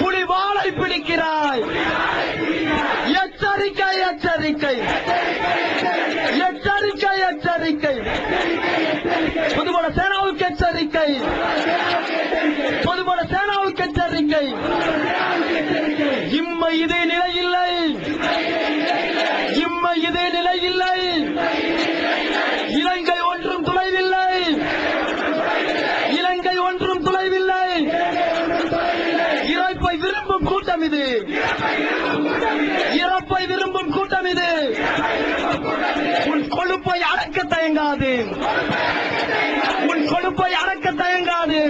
புலிவாளை பிடிக்கிறாய். எச்சரிக்கை எச்சரிக்கை. எச்சரிக்கை எச்சரிக்கை. பொதுபல சேனாவுக்கு எச்சரிக்கை. பொதுபல சேனாவுக்கு எச்சரிக்கை. இம்மை இதே நிலை கொழுப்பை அடக்க தயங்காது. உன் கொழுப்பை அடக்க தயங்காது.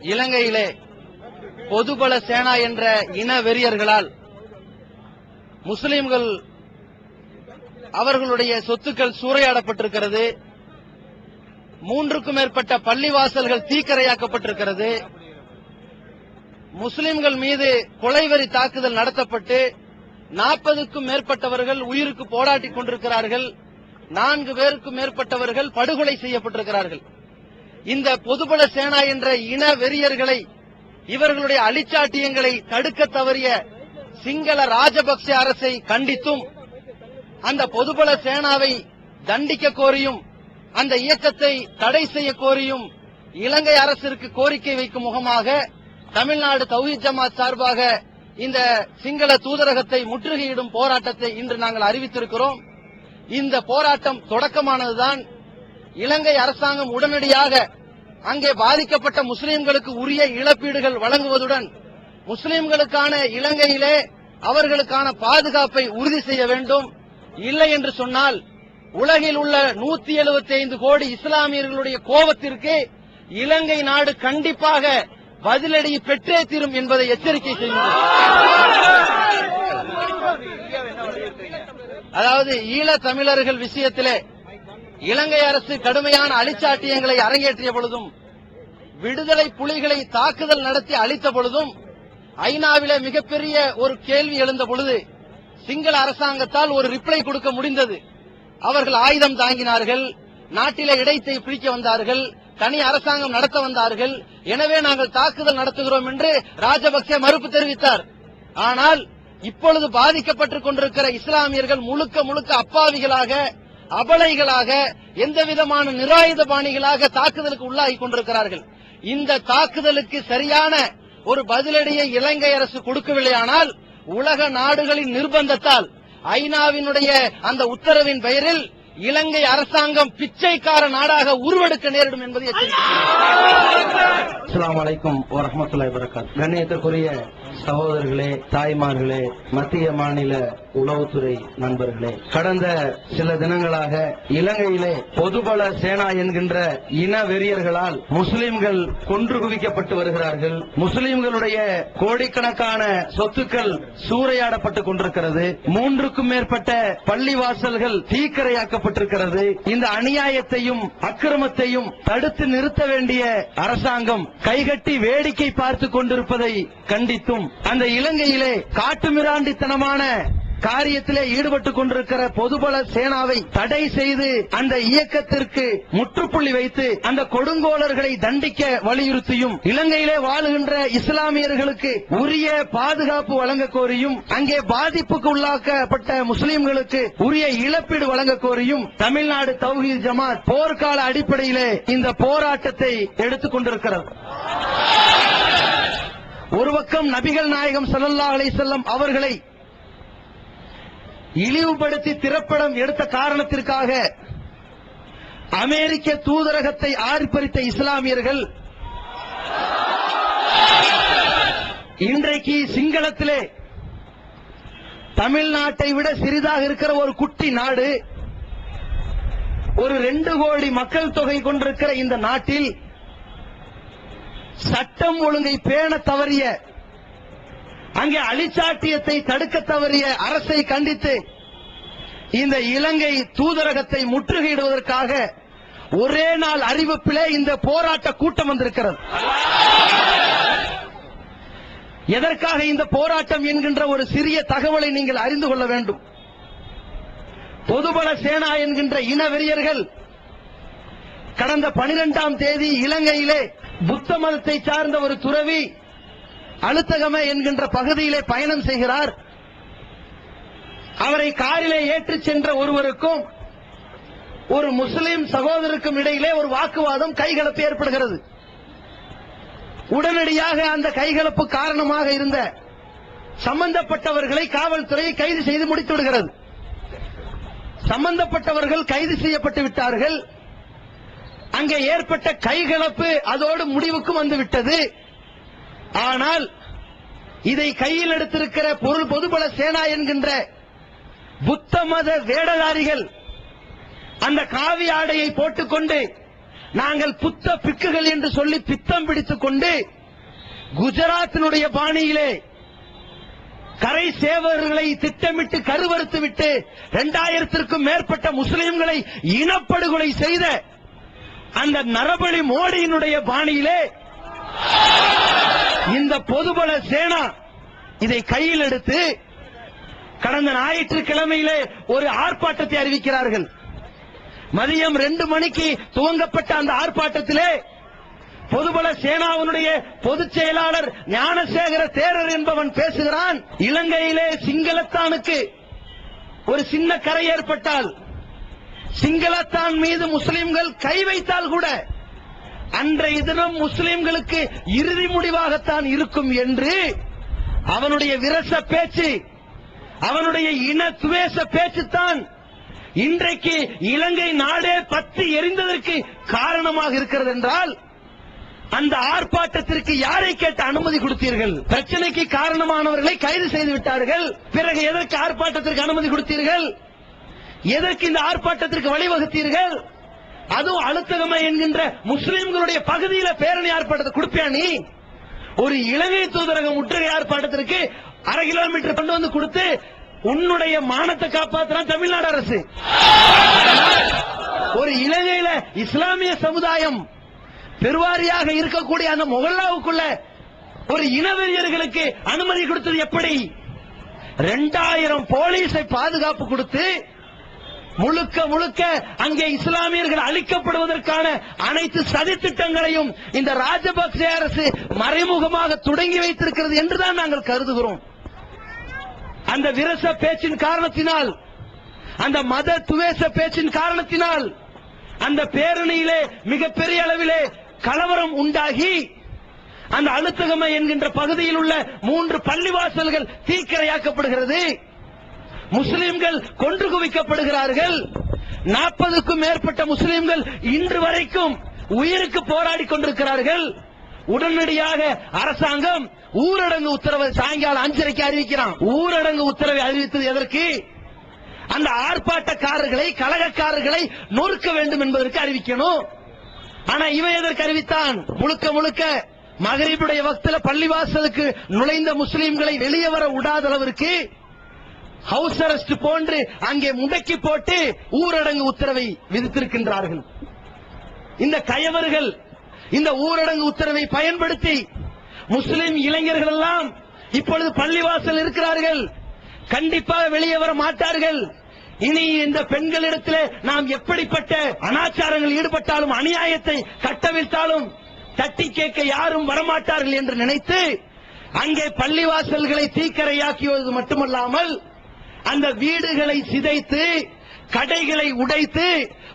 இலங்கையிலே பொதுபல சேனா என்ற இன வெறியர்களால் முஸ்லிம்கள் அவர்களுடைய சொத்துக்கள் சூறையாடப்பட்டிருக்கிறது. மூன்றுக்கும் மேற்பட்ட பள்ளிவாசல்கள் தீக்கரையாக்கப்பட்டிருக்கிறது. முஸ்லிம்கள் மீது கொலைவெறி தாக்குதல் நடத்தப்பட்டு நாற்பதுக்கும் மேற்பட்டவர்கள் உயிருக்கு போராட்டிக் கொண்டிருக்கிறார்கள். நான்கு பேருக்கும் மேற்பட்டவர்கள் படுகொலை செய்யப்பட்டிருக்கிறார்கள். இந்த பொதுபல சேனா என்ற இன வெறியர்களை இவர்களுடைய அழிச்சாட்டியங்களை தடுக்க தவறிய சிங்கள ராஜபக்சே அரசை கண்டித்தும் அந்த பொதுபல சேனாவை தண்டிக்க கோரியும் அந்த இயக்கத்தை தடை செய்ய கோரியும் இலங்கை அரசிற்கு கோரிக்கை வைக்கும் முகமாக தமிழ்நாடு தௌஹீத் ஜமாத் சார்பாக இந்த சிங்கள தூதரகத்தை முற்றுகையிடும் போராட்டத்தை இன்று நாங்கள் அறிவித்திருக்கிறோம். இந்த போராட்டம் தொடக்கமானதுதான். இலங்கை அரசாங்கம் உடனடியாக அங்கே பாதிக்கப்பட்ட முஸ்லிம்களுக்கு உரிய இழப்பீடுகள் வழங்குவதுடன் முஸ்லிம்களுக்கான இலங்கையிலே அவர்களுக்கான பாதுகாப்பை உறுதி செய்ய வேண்டும். இல்லை என்று சொன்னால் உலகில் உள்ள நூத்தி எழுபத்தி ஐந்து கோடி இஸ்லாமியர்களுடைய கோபத்திற்கு இலங்கை நாடு கண்டிப்பாக பதிலடி பெற்றே தீரும் என்பதை எச்சரிக்கை செய்கிறது அதாவது ஈழ தமிழர்கள் விஷயத்திலே இலங்கை அரசு கடுமையான அழிச்சாட்டியங்களை அரங்கேற்றிய பொழுதும் விடுதலை புலிகளை தாக்குதல் நடத்தி அழித்த பொழுதும் ஐநாவிலே மிகப்பெரிய ஒரு கேள்வி எழுந்த பொழுது சிங்கள அரசாங்கத்தால் ஒரு ரிப்ளை கொடுக்க முடிந்தது. அவர்கள் ஆயுதம் தாங்கினார்கள் நாட்டிலே இடைத்தை பிடிக்க வந்தார்கள் தனி அரசாங்கம் நடத்த வந்தார்கள். எனவே நாங்கள் தாக்குதல் நடத்துகிறோம் என்று ராஜபக்சே மறுப்பு தெரிவித்தார். ஆனால் இப்பொழுது பாதிக்கப்பட்டுக் கொண்டிருக்கிற இஸ்லாமியர்கள் முழுக்க முழுக்க அப்பாவிகளாக அபலைகளாக எந்த விதமான நிராயுத பாணிகளாக தாக்குதலுக்கு உள்ளாகி கொண்டிருக்கிறார்கள். இந்த தாக்குதலுக்கு சரியான ஒரு பதிலடியை இலங்கை அரசு கொடுக்கவில்லையானால் உலக நாடுகளின் நிர்பந்தத்தால் ஐநாவினுடைய அந்த உத்தரவின் பெயரில் இலங்கை அரசாங்கம் பிச்சைக்கார நாடாக உருவெடுக்க நேரிடும் என்பதை அஸ்லாம் வலைக்கும் வரமத்துல்லாய் வரகாத் கண்ணியத்திற்குரிய சகோதரர்களே தாய்மார்களே மத்திய மாநில உளவுத்துறை நண்பர்களே கடந்த சில தினங்களாக இலங்கையிலே பொதுபல சேனா என்கின்ற இன வெறியர்களால் முஸ்லிம்கள் கொன்று குவிக்கப்பட்டு வருகிறார்கள். முஸ்லிம்களுடைய கோடிக்கணக்கான சொத்துக்கள் சூறையாடப்பட்டுக் கொண்டிருக்கிறது. மூன்றுக்கும் மேற்பட்ட பள்ளிவாசல்கள் தீக்கரையாக்கப்பட்டிருக்கிறது இந்த அநியாயத்தையும் அக்கிரமத்தையும் தடுத்து நிறுத்த வேண்டிய அரசாங்கம் கைகட்டி வேடிக்கை பார்த்துக் கொண்டிருப்பதை கண்டித்தும் அந்த இலங்கையிலே காட்டுமிராண்டித்தனமான காரியத்திலே ஈடுபட்டுக் கொண்டிருக்கிற பொதுபல சேனாவை தடை செய்து அந்த இயக்கத்திற்கு முற்றுப்புள்ளி வைத்து அந்த கொடுங்கோலர்களை தண்டிக்க வலியுறுத்தியும் இலங்கையிலே வாழுகின்ற இஸ்லாமியர்களுக்கு உரிய பாதுகாப்பு வழங்க கோரியும் அங்கே பாதிப்புக்கு உள்ளாக்கப்பட்ட முஸ்லிம்களுக்கு உரிய இழப்பீடு வழங்க கோரியும் தமிழ்நாடு தௌஹீத் ஜமாத் போர்க்கால அடிப்படையிலே இந்த போராட்டத்தை எடுத்துக் கொண்டிருக்கிறது. ஒரு பக்கம் நபிகள் நாயகம் ஸல்லல்லாஹு அலை செல்லம் அவர்களை இழிவுபடுத்தி திரைப்படம் எடுத்த காரணத்திற்காக அமெரிக்க தூதரகத்தை ஆர்ப்பரித்த இஸ்லாமியர்கள் இன்றைக்கு சிங்களத்திலே தமிழ்நாட்டை விட சிறிதாக இருக்கிற ஒரு குட்டி நாடு ஒரு ரெண்டு கோடி மக்கள் தொகை கொண்டிருக்கிற இந்த நாட்டில் சட்டம் ஒழுங்கை பேண தவறிய அங்கே அழிச்சாட்டியத்தை தடுக்க தவறிய அரசை கண்டித்து இந்த இலங்கை தூதரகத்தை முற்றுகையிடுவதற்காக ஒரே நாள் அறிவிப்பிலே இந்த போராட்ட கூட்டம் வந்திருக்கிறது. எதற்காக இந்த போராட்டம் என்கின்ற ஒரு சிறிய தகவலை நீங்கள் அறிந்து கொள்ள வேண்டும். பொதுபல சேனா என்கின்ற இன வெறியர்கள் கடந்த பனிரெண்டாம் தேதி இலங்கையிலே புத்த மதத்தை சார்ந்த ஒரு துறவி அழுத்தகம என்கின்ற பகுதியிலே பயணம் செய்கிறார். அவரை காரிலே ஏற்றிச் சென்ற ஒருவருக்கும் ஒரு முஸ்லிம் சகோதரருக்கும் இடையிலே ஒரு வாக்குவாதம் கைகலப்பு ஏற்படுகிறது. உடனடியாக அந்த கைகலப்பு காரணமாக இருந்த சம்பந்தப்பட்டவர்களை காவல்துறை கைது செய்து முடித்து விடுகிறது. சம்பந்தப்பட்டவர்கள் கைது செய்யப்பட்டு விட்டார்கள். அங்கே ஏற்பட்ட கைகலப்பு அதோடு முடிவுக்கு வந்து விட்டது. ஆனால் இதை கையில் எடுத்திருக்கிற பொருள் பொதுபல சேனா என்கின்ற புத்த மத வேடதாரிகள் அந்த காவி ஆடையை போட்டுக்கொண்டு நாங்கள் புத்த பிக்குகள் என்று சொல்லி பித்தம் பிடித்துக் கொண்டு குஜராத்தினுடைய பாணியிலே கரை சேவர்களை திட்டமிட்டு கருவறுத்து விட்டு இரண்டாயிரத்திற்கும் மேற்பட்ட முஸ்லிம்களை இனப்படுகொலை செய்த அந்த நரபலி மோடியினுடைய பாணியிலே இந்த பொதுபல சேனா இதை கையில் எடுத்து கடந்த ஞாயிற்றுக்கிழமையிலே ஒரு ஆர்ப்பாட்டத்தை அறிவிக்கிறார்கள். மதியம் ரெண்டு மணிக்கு துவங்கப்பட்ட அந்த ஆர்ப்பாட்டத்திலே பொதுபல சேனாவினுடைய பொதுச் செயலாளர் ஞானசேகர தேரர் என்பவன் பேசுகிறான். இலங்கையிலே சிங்களத்தானுக்கு ஒரு சின்ன கரை ஏற்பட்டால் சிங்களத்தான் மீது முஸ்லிம்கள் கை வைத்தால் கூட அன்றைய தினம் முஸ்லிம்களுக்கு இறுதி முடிவாகத்தான் இருக்கும் என்று அவனுடைய விரச பேச்சு அவனுடைய இன துவேச பேச்சுத்தான் இன்றைக்கு இலங்கை நாடே பத்து எரிந்ததற்கு காரணமாக இருக்கிறது என்றால் அந்த ஆர்ப்பாட்டத்திற்கு யாரை கேட்டு அனுமதி கொடுத்தீர்கள்? பிரச்சனைக்கு காரணமானவர்களை கைது செய்து விட்டார்கள். பிறகு எதற்கு ஆர்ப்பாட்டத்திற்கு அனுமதி கொடுத்தீர்கள்? எதற்கு இந்த ஆர்ப்பாட்டத்திற்கு வழிவகுத்தீர்கள்? அதுவும் அழுத்தகமை என்கின்ற முஸ்லிம்களுடைய பகுதியில பேரணி ஏற்பாட்டத்தை கொடுப்பியா நீ? ஒரு இலங்கை தூதரக முற்றுகை ஏற்பாட்டத்திற்கு அரை கிலோமீட்டர் கொண்டு வந்து கொடுத்து உன்னுடைய மானத்தை காப்பாத்துறான் தமிழ்நாடு அரசு. ஒரு இலங்கையில இஸ்லாமிய சமுதாயம் பெருவாரியாக இருக்கக்கூடிய அந்த முகல்லாவுக்குள்ள ஒரு இனவெறியர்களுக்கு அனுமதி கொடுத்தது எப்படி? ரெண்டாயிரம் போலீஸை பாதுகாப்பு கொடுத்து முழுக்க முழுக்க அங்கே இஸ்லாமியர்கள் அழிக்கப்படுவதற்கான அனைத்து சதித்திட்டங்களையும் இந்த ராஜபக்சே அரசு மறைமுகமாக தொடங்கி வைத்திருக்கிறது என்றுதான் நாங்கள் கருதுகிறோம். அந்த விரச பேச்சின் காரணத்தினால் அந்த மத துவேச பேச்சின் காரணத்தினால் அந்த பேரணியிலே மிகப்பெரிய அளவிலே கலவரம் உண்டாகி அந்த அழுத்தகமை என்கின்ற பகுதியில் உள்ள மூன்று பள்ளிவாசல்கள் தீக்கிரையாக்கப்படுகிறது. முஸ்லிம்கள் கொன்று குவிக்கப்படுகிறார்கள். நாற்பதுக்கும் மேற்பட்ட முஸ்லிம்கள் இன்று வரைக்கும் உயிருக்கு போராடி கொண்டிருக்கிறார்கள். உடனடியாக அரசாங்கம் ஊரடங்கு உத்தரவை சாயங்காலம் அஞ்சரைக்கு அறிவிக்கிறான். ஊரடங்கு உத்தரவை அறிவித்தது எதற்கு? அந்த ஆர்ப்பாட்டக்காரர்களை கழகக்காரர்களை நொறுக்க வேண்டும் என்பதற்கு அறிவிக்கணும். ஆனா இவன் எதற்கு அறிவித்தான்? முழுக்க முழுக்க மகரிபுடைய வக்தில பள்ளிவாசலுக்கு நுழைந்த முஸ்லிம்களை வெளியே வர விடாத அளவிற்கு ஹவுஸ் அரெஸ்ட் போன்று அங்கே முடக்கி போட்டு ஊரடங்கு உத்தரவை விதித்திருக்கின்றார்கள். இந்த கயவர்கள் இந்த ஊரடங்கு உத்தரவை பயன்படுத்தி முஸ்லிம் இளைஞர்கள் எல்லாம் இப்பொழுது பள்ளிவாசல் இருக்கிறார்கள். கண்டிப்பாக வெளியே வர மாட்டார்கள். இனி இந்த பெண்களிடத்திலே நாம் எப்படிப்பட்ட அனாச்சாரங்கள் ஈடுபட்டாலும் அநியாயத்தை கட்டவிழ்த்தாலும் தட்டி கேட்க யாரும் வரமாட்டார்கள் என்று நினைத்து அங்கே பள்ளிவாசல்களை தீக்கரையாக்கியது மட்டுமல்லாமல் அந்த வீடுகளை சிதைத்து கடைகளை உடைத்து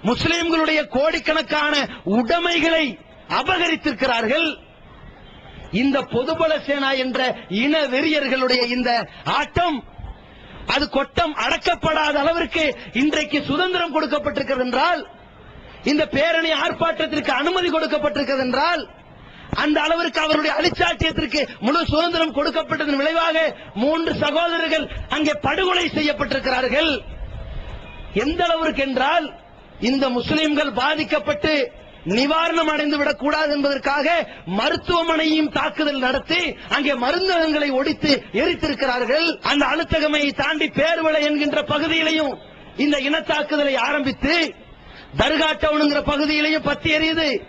முஸ்லிம்களுடைய கோடிக்கணக்கான உடைமைகளை அபகரித்திருக்கிறார்கள். இந்த பொதுபல சேனா என்ற இன வெறியர்களுடைய இந்த ஆட்டம் அது கொட்டம் அடக்கப்படாத அளவிற்கு இன்றைக்கு சுதந்திரம் கொடுக்கப்பட்டிருக்கிறது என்றால் இந்த பேரணி ஆர்ப்பாட்டத்திற்கு அனுமதி கொடுக்கப்பட்டிருக்கிறது என்றால் அந்த அளவிற்கு அவருடைய அழிச்சாட்டியத்திற்கு முழு சுதந்திரம் கொடுக்கப்பட்டதன் விளைவாக மூன்று சகோதரர்கள் அங்கே படுகொலை செய்யப்பட்டிருக்கிறார்கள். எந்த அளவிற்கு என்றால் இந்த முஸ்லிம்கள் பாதிக்கப்பட்டு நிவாரணம் அடைந்து விடக் கூடாது என்பதற்காக மருத்துவமனையும் தாக்குதல் நடத்தி அங்கே மருந்தகங்களை ஒடித்து எரித்திருக்கிறார்கள். அந்த அழுத்தகமையை தாண்டி பேர்வளை என்கின்ற பகுதியிலையும் இந்த இனத்தாக்குதலை ஆரம்பித்து தர்கா டவுனுங்கிற பகுதியிலையும் பத்தி எரியுது.